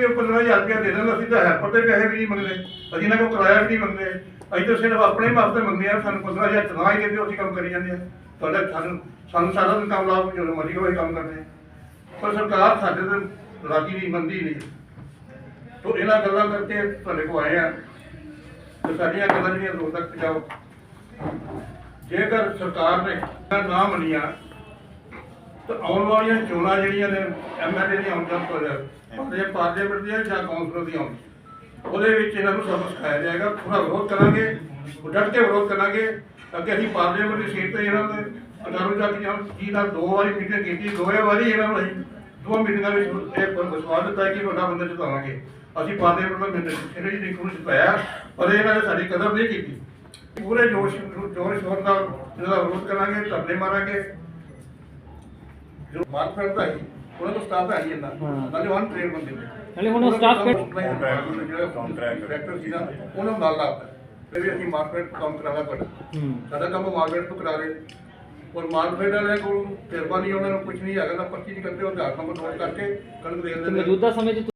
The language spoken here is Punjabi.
ਵੀ 15000 ਰੁਪਇਆ ਦੇ ਦੇਣ ਅਸੀਂ ਤਾਂ ਹੈਲਪਰ ਦੇ ਪੈਸੇ ਵੀ ਨਹੀਂ ਮੰਗਦੇ। ਅਸੀਂ ਇਹਨਾਂ ਕੋਲ ਕਿਰਾਇਆ ਵੀ ਨਹੀਂ ਮੰਗਦੇ। ਅਸੀਂ ਤਾਂ ਸਿਰਫ ਆਪਣੇ ਵਾਸਤੇ ਮੰਗਦੇ ਆ ਸਾਨੂੰ 15000 ਤਨਖਾਹ ਹੀ ਦਿੰਦੇ ਅਸੀਂ ਕੰਮ ਕਰੀ ਜਾਂਦੇ ਆ। ਤੁਹਾਡਾ ਸਾਨੂੰ ਸਾਨੂੰ ਸਾਰਾ ਦਿਨ ਕੰਮ ਲਾਓ, ਜਦੋਂ ਮਰਜ਼ੀ ਹੋਏ ਕੰਮ ਕਰਦੇ ਪਰ ਸਰਕਾਰ ਸਾਡੇ ਤੇ ਰਾਜੀ ਨਹੀਂ ਮੰਦੀ ਨਹੀਂ। ਤੋ ਇਹਨਾਂ ਗੱਲਾਂ ਕਰਕੇ ਤੁਹਾਡੇ ਕੋਲ ਆਏ ਆ। ਤੇ ਸਾਡੀਆਂ ਗੱਲਾਂ ਜਿਹੜੀਆਂ ਲੋਕ ਤੱਕ ਪਹੁੰਚਾਓ। ਜੇਕਰ ਸਰਕਾਰ ਨੇ ਨਾ ਮੰਨੀਆਂ ਤਾਂ ਆਉਣ ਵਾਲੀਆਂ ਚੋਣਾਂ ਜਿਹੜੀਆਂ ਨੇ ਐਮਐਲਏ ਦੀਆਂ ਆਉਣ ਜਾਂ ਪਰ ਪਾਰਲੀਮੈਂਟ ਦੀਆਂ ਜਾਂ ਕੌਂਸਲ ਦੀਆਂ ਉਹਦੇ ਵਿੱਚ ਇਹਨਾਂ ਨੂੰ ਸਬਕ ਸਿਖਾਇਆ ਜਾਏਗਾ। ਪੂਰਾ ਵਿਰੋਧ ਕਰਾਂਗੇ ਡਟ ਕੇ ਵਿਰੋਧ ਕਰਾਂਗੇ। ਅੱਗੇ ਅਸੀਂ ਪਾਰਲੀਮੈਂਟ ਦੀ ਸੀਟ ਤੇ ਇਹਨਾਂ ਦੇ ਅਦਾਰੂ ਜਾ ਕੇ ਜੀ ਨਾਲ ਦੋ ਵਾਰੀ ਮੀਟਿੰਗ ਕੀਤੀ, ਦੋਵੇਂ ਵਾਰੀ ਇਹਨਾਂ ਨੂੰ ਅਸੀਂ ਦੋ ਮੀਟਿੰਗਾਂ ਵਿੱਚ ਇਹ ਵਿਸ਼ਵਾਸ ਦਿੱਤਾ ਕਿ ਵੱਡਾ ਬੰਦਾ ਜਿਤਾਵਾਂਗੇ। ਅਸੀਂ ਪਾਰਲੀਮੈਂਟ ਵਿੱਚ ਮਿੰਟ ਇਹਨੇ ਜੀ ਨੂੰ ਜਿਤਾਇਆ, ਪਰ ਇਹਨਾਂ ਨੇ ਸਾਡੀ ਕਦਰ ਨਹੀਂ ਕੀਤੀ। ਪੂਰੇ ਜੋਸ਼, ਜੋਰ ਸ਼ੋਰ ਨਾਲ ਇਹਦਾ ਵਿਰੋਧ ਕਰਾਂਗੇ, ਧਰਨੇ ਮਾਰਾਂਗੇ। ਜੋ ਮਾਰਕੀਟ ਦਾ ਹੀ ਉਹਨਾਂ ਤੋਂ ਸਟਾਫ ਹੈ ਹੀ। ਇਹਨਾਂ ਨਾਲੇ ਵਨ ਟ੍ਰੇਨ ਬੰਦੇ ਨੇ। ਨਾਲੇ ਹੁਣ staff ਘੱਟ- ਡਾਇਰੈਕਟਰ ਸੀ ਨਾ ਉਹਨਾਂ ਨੂੰ ਨਾਲ ਲਾਤਾ। ਤੇ ਵੀ ਅਸੀਂ ਮਾਰਕੀਟ ਕੰਮ ਤੁਹਾਡਾ। ਹੂੰ। ਸਾਡਾ ਕੰਮ ਮਾਰਕੀਟ ਤੋਂ ਕਰਾ ਰਹੇ। ਔਰ ਮਾਰਕੀਟ ਵਾਲਿਆਂ ਕੋਲ ਤਜਰਬਾ ਨਹੀਂ ਉਹਨਾਂ ਨੂੰ ਕੁਝ ਨਹੀਂ ਹੈਗਾ। ਨਾ ਪਰਚੀ ਨਹੀਂ ਕਰਦੇ ਉਹ ਆਧਾਰ ਨੰਬਰ ਨੋਟ ਕਰਕੇ ਕਣਕ ਦੇ ਤੇ ਦਿੰਦੇ ਨੇ ਮੌਜੂਦਾ ਸਮੇਂ 'ਚ